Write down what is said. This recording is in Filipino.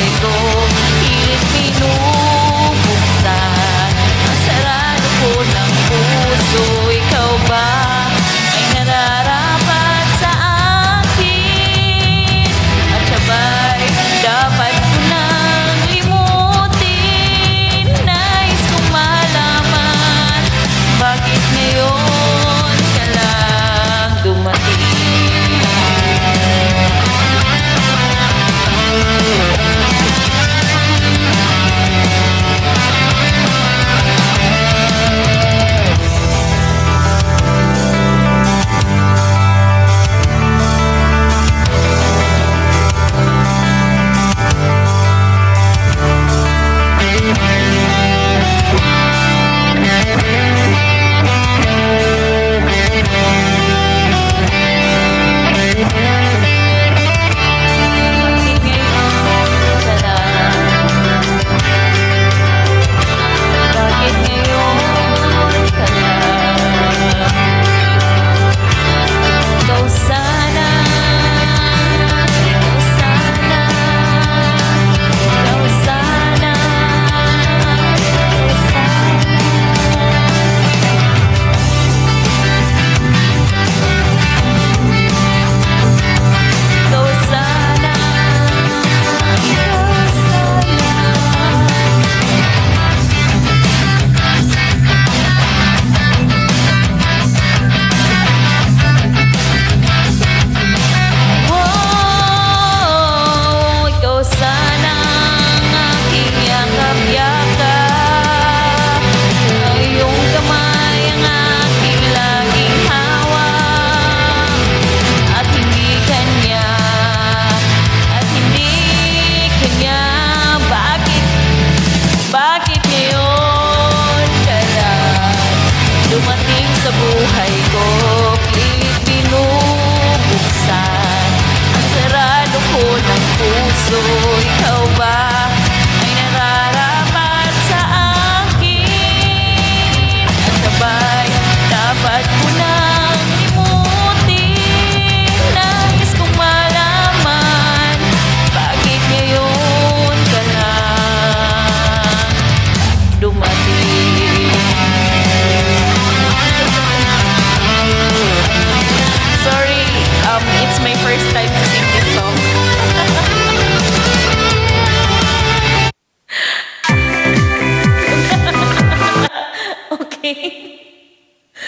buhay ko Pilit pinubuksan ko ng puso. buhay ko Pilit binubuksan. Ang sarado ko ng puso Ikaw ba?